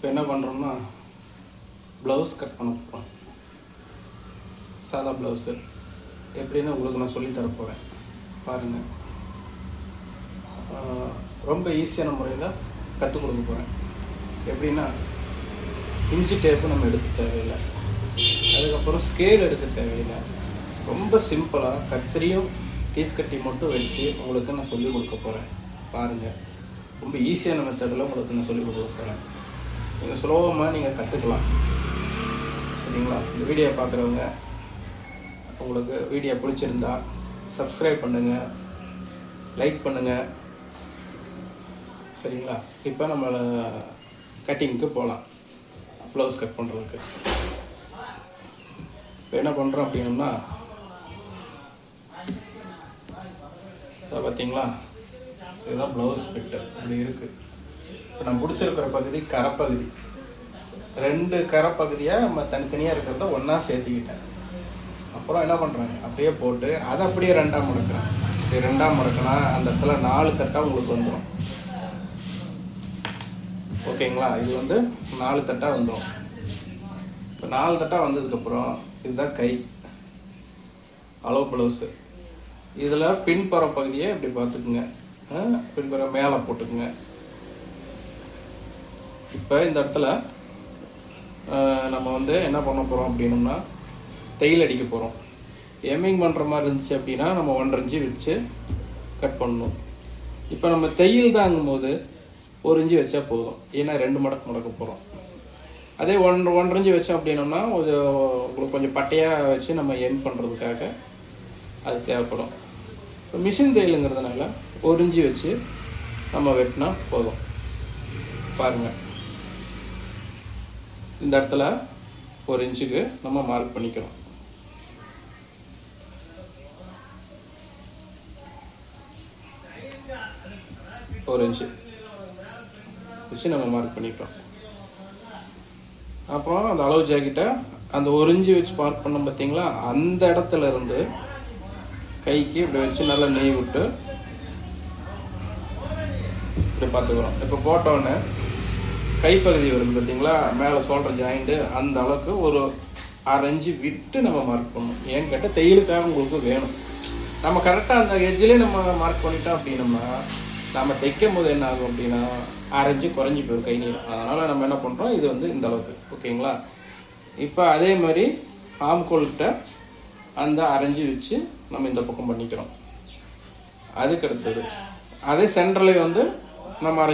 இப்போ என்ன பண்ணுறோம்னா ப்ளவுஸ் கட் பண்ண போகிறோம் சாதா ப்ளவுஸு எப்படின்னு உங்களுக்கு நான் சொல்லித் தர பாருங்கள் ரொம்ப ஈஸியான முறையில் கற்றுக் கொடுக்க போகிறேன் எப்படின்னா இஞ்சி டேப்பு நம்ம எடுக்க தேவையில்லை. அதுக்கப்புறம் ஸ்கேல் எடுக்க தேவையில்லை. ரொம்ப சிம்பிளாக கத்திரியும் பீஸ் கட்டி மட்டும் வச்சு உங்களுக்கு நான் சொல்லிக் கொடுக்க போகிறேன் பாருங்கள் ரொம்ப ஈஸியான மெத்தடில் உங்களுக்கு நான் சொல்லிக் கொடுக்க போகிறேன் நீங்கள் சுலபமாக நீங்கள் கற்றுக்கலாம் சரிங்களா? இந்த வீடியோ பார்க்குறவங்க உங்களுக்கு வீடியோ பிடிச்சிருந்தா சப்ஸ்கிரைப் பண்ணுங்கள் லைக் பண்ணுங்கள் சரிங்களா? இப்போ நம்ம கட்டிங்க்கு போகலாம் ப்ளவுஸ் கட் பண்ணுறதுக்கு இப்போ என்ன பண்ணுறோம் அப்படின்னம்னா இதை பார்த்தீங்களா? இதுதான் ப்ளவுஸ் ஃபிட்டு இப்படி இருக்குது இப்போ நான் பிடிச்சிருக்கிற பகுதி கரைப்பகுதி. ரெண்டு கரைப்பகுதியாக நம்ம தனித்தனியாக இருக்கிறத ஒன்றா சேர்த்துக்கிட்டேன். அப்புறம் என்ன பண்ணுறாங்க அப்படியே போட்டு அதை அப்படியே ரெண்டாக முடக்கிறேன் இப்படி ரெண்டாக முடக்கினா அந்த இடத்துல நாலு தட்டாக உங்களுக்கு வந்துடும் ஓகேங்களா? இது வந்து நாலு தட்டாக வந்துடும் இப்போ நாலு தட்டாக வந்ததுக்கப்புறம் இதுதான் கை. அளவு ப்ளவுஸு இதில் பின்புற பகுதியை இப்படி பார்த்துக்குங்க. பின்புற மேலே போட்டுக்குங்க. இப்போ இந்த இடத்துல நம்ம வந்து என்ன பண்ண போகிறோம் அப்படின்னம்னா தையல் அடிக்க போகிறோம் எம்மிங் பண்ணுற மாதிரி இருந்துச்சு அப்படின்னா நம்ம ஒன்றரை இன்ச்சு வச்சு கட் பண்ணணும். இப்போ நம்ம தையல் தாங்கும்போது ஒரு இஞ்சி வச்சா போதும். ஏன்னா ரெண்டு மடக்கு மடக்க போகிறோம் அதே ஒன்றரை ஒன்றரை இஞ்சி வச்சோம் அப்படின்னம்னா ஒரு உங்களுக்கு கொஞ்சம் பட்டையாக வச்சு நம்ம எம் பண்ணுறதுக்காக அது தேவைப்படும். இப்போ மிஷின் தையலுங்கிறதுனால ஒரு இஞ்சி வச்சு நம்ம வெட்டினா போதும். பாருங்கள் இந்த இடத்துல ஒரு இன்ச்சுக்கு நம்ம மார்க் பண்ணிக்கிறோம். ஒரு இன்ச்சு. வச்சு நம்ம மார்க் பண்ணிக்கிறோம். அப்புறம் அந்த அளவு ஜாக்கெட்டை அந்த ஒரு இன்ச்சு வச்சு மார்க் பண்ணோம் பார்த்தீங்களா? அந்த இடத்துல இருந்து கைக்கு இப்படி வச்சு நல்லா நெய் விட்டு இப்படி பார்த்துக்கிறோம். இப்போ போட்டோன்னே கைப்பகுதி வருது பார்த்தீங்களா மேலே சொல்கிற ஜாயிண்ட்டு அந்த அளவுக்கு ஒரு அரை விட்டு நம்ம மார்க் பண்ணணும். ஏன்னு கேட்டால் தையலுக்காக உங்களுக்கு வேணும். நம்ம கரெக்டாக அந்த எஜ்ஜிலே நம்ம மார்க் பண்ணிட்டோம் அப்படின்னம்னா நம்ம தைக்கும் போது என்ன ஆகும் அப்படின்னா அரை குறைஞ்சி போயிடும் கை நீளம். அதனால் நம்ம என்ன பண்ணுறோம் இது வந்து இந்த அளவுக்கு. ஓகேங்களா? இப்போ அதே மாதிரி ஆம்கோல்கிட்ட அந்த அரைஞ்சி வச்சு நம்ம இந்த பக்கம் பண்ணிக்கிறோம். அதுக்கு அடுத்தது. அதே சென்டரில் வந்து நம்ம அரை